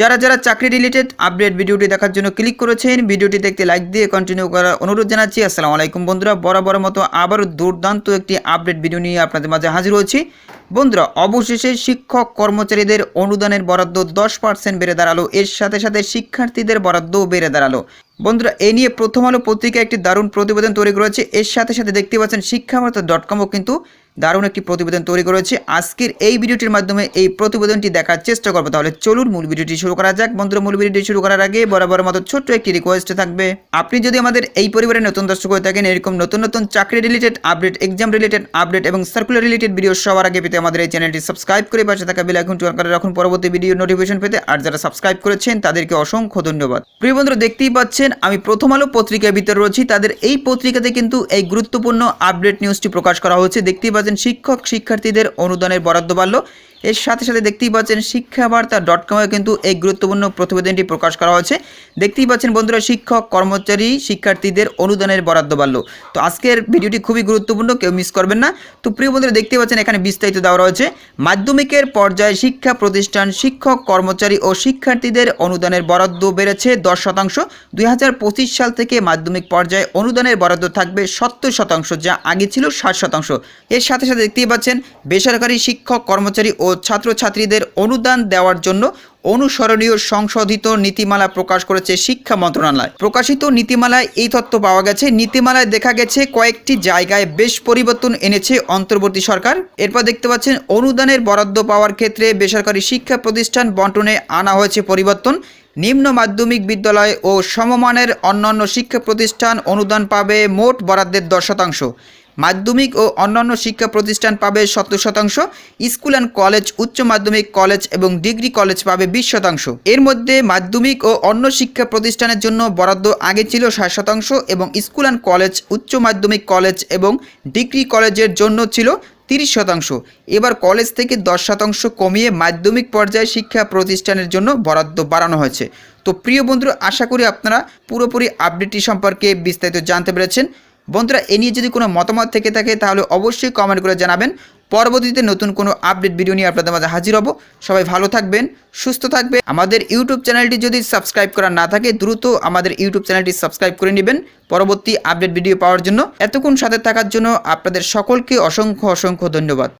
যারা যারা চাকরি রিলেটেড আপডেট ভিডিওটি দেখার জন্য ক্লিক করেছেন, ভিডিওটি দেখতে লাইক দিয়ে কন্টিনিউ করার অনুরোধ জানাচ্ছি। আসসালামু আলাইকুম বন্ধুরা বরাবর মতো আবারও দুর্দান্ত একটি আপডেট ভিডিও নিয়ে আপনাদের মাঝে হাজির হয়েছি। বন্ধুরা, অবশেষে শিক্ষক কর্মচারীদের অনুদানের বরাদ্দ দশ পার্সেন্ট বেড়ে দাঁড়াল, এর সাথে সাথে শিক্ষার্থীদের বরাদ্দও বেড়ে দাঁড়াল। বন্ধুরা, এ নিয়ে প্রথম আলো পত্রিকা একটি দারুণ প্রতিবেদন তৈরি করেছে, এর সাথে সাথে দেখতে পাচ্ছেন শিক্ষাবার্তা ডট কমও কিন্তু দারুণ একটি প্রতিবেদন তৈরি করেছে। আজকের এই ভিডিওটির মাধ্যমে এই প্রতিবেদনটি দেখার চেষ্টা করব। তাহলে চলুন মূল ভিডিওটি শুরু করা যাক। বন্ধুরা, মূল ভিডিওটি শুরু করার আগে বরাবর মতো ছোট্ট একটি রিকোয়েস্ট থাকবে। আপনি যদি আমাদের এই পরিবারে নতুন দর্শক হয়ে থাকেন, এরকম নতুন নতুন চাকরি related update exam related update এবং সার্কুলার রিলেটেড ভিডিও সবার আগে পেতে আমাদের এই চ্যানেলটি সাবস্ক্রাইব করে পাশে থাকা বেল আইকনটি অন করে রাখুন। পরবর্তী ভিডিও নোটিফিকেশন পেতে আর যারা সাবস্ক্রাইব করেছেন, তাদেরকে অসংখ্য ধন্যবাদ। প্রিয় বন্ধুরা, দেখতেই পাচ্ছেন, আমি প্রথম আলো পত্রিকার ভিতরে রয়েছি। তাদের এই পত্রিকাতে কিন্তু এই গুরুত্বপূর্ণ আপডেট নিউজটি প্রকাশ করা হয়েছে। দেখতেই পাচ্ছেন শিক্ষক শিক্ষার্থীদের অনুদানের বরাদ্দ বাড়লো। এর সাথে সাথে দেখতেই পাচ্ছেন শিক্ষাবার্তা ডট কমে কিন্তু এই গুরুত্বপূর্ণ প্রতিবেদনটি প্রকাশ করা হয়েছে। দেখতেই পাচ্ছেন বন্ধুরা, শিক্ষক, কর্মচারী, শিক্ষার্থীদের অনুদানের বরাদ্দ বাড়লো। তো আজকের ভিডিওটি খুবই গুরুত্বপূর্ণ, কেউ মিস করবেন না। তো প্রিয় বন্ধুরা দেখতে পাচ্ছেন এখানে বিস্তারিত দেওয়া রয়েছে। মাধ্যমিকের পর্যায়ে শিক্ষা প্রতিষ্ঠান শিক্ষক, কর্মচারী ও শিক্ষার্থীদের অনুদানের বরাদ্দ বেড়েছে দশ শতাংশ। দুই হাজার পঁচিশ সাল থেকে মাধ্যমিক পর্যায়ে অনুদানের বরাদ্দ থাকবে সত্তর শতাংশ, যা আগে ছিল ষাট শতাংশ। এর সাথে সাথে দেখতেই পাচ্ছেন বেসরকারি শিক্ষক, কর্মচারী ও ছাত্রছাত্রীদের অনুদান দেওয়ার জন্য অনুসরণীয় সংশোধিত নীতিমালা প্রকাশ করেছে শিক্ষা মন্ত্রণালয়। প্রকাশিত নীতিমালায় এই তথ্য পাওয়া গেছে। নীতিমালায় দেখা গেছে, কয়েকটি জায়গায় বেশ পরিবর্তন এনেছে অন্তর্বর্তী সরকার। এরপর দেখতে পাচ্ছেন, অনুদানের বরাদ্দ পাওয়ার ক্ষেত্রে বেসরকারি শিক্ষা প্রতিষ্ঠান বন্টনে আনা হয়েছে পরিবর্তন। নিম্ন মাধ্যমিক বিদ্যালয় ও সমমানের অন্যান্য শিক্ষা প্রতিষ্ঠান অনুদান পাবে মোট বরাদ্দের দশ শতাংশ। মাধ্যমিক ও অন্যান্য শিক্ষা প্রতিষ্ঠান পাবে সত্তর শতাংশ, স্কুল অ্যান্ড কলেজ, উচ্চ মাধ্যমিক কলেজ এবং ডিগ্রি কলেজ পাবে বিশ শতাংশ। এর মধ্যে মাধ্যমিক ও অন্য শিক্ষা প্রতিষ্ঠানের জন্য বরাদ্দ আগে ছিল ষাট শতাংশ এবং স্কুল অ্যান্ড কলেজ, উচ্চ মাধ্যমিক কলেজ এবং ডিগ্রি কলেজের জন্য ছিল তিরিশ শতাংশ। এবার কলেজ থেকে দশ শতাংশ কমিয়ে মাধ্যমিক পর্যায়ে শিক্ষা প্রতিষ্ঠানের জন্য বরাদ্দ বাড়ানো হয়েছে। তো প্রিয় বন্ধুরা, আশা করি আপনারা পুরোপুরি আপডেটটি সম্পর্কে বিস্তারিত জানতে পেরেছেন। বন্ধুরা, এ নিয়ে যদি কোনো মতামত থেকে থাকে, তাহলে অবশ্যই কমেন্ট করে জানাবেন। পরবর্তীতে নতুন কোনো আপডেট ভিডিও নিয়ে আপনাদের মাঝে হাজির হব। সবাই ভালো থাকবেন, সুস্থ থাকবেন। আমাদের ইউটিউব চ্যানেলটি যদি সাবস্ক্রাইব করা না থাকে, দ্রুত আমাদের ইউটিউব চ্যানেলটি সাবস্ক্রাইব করে নেবেন পরবর্তী আপডেট ভিডিও পাওয়ার জন্য। এতক্ষণ সাথে থাকার জন্য আপনাদের সকলকে অসংখ্য অসংখ্য ধন্যবাদ।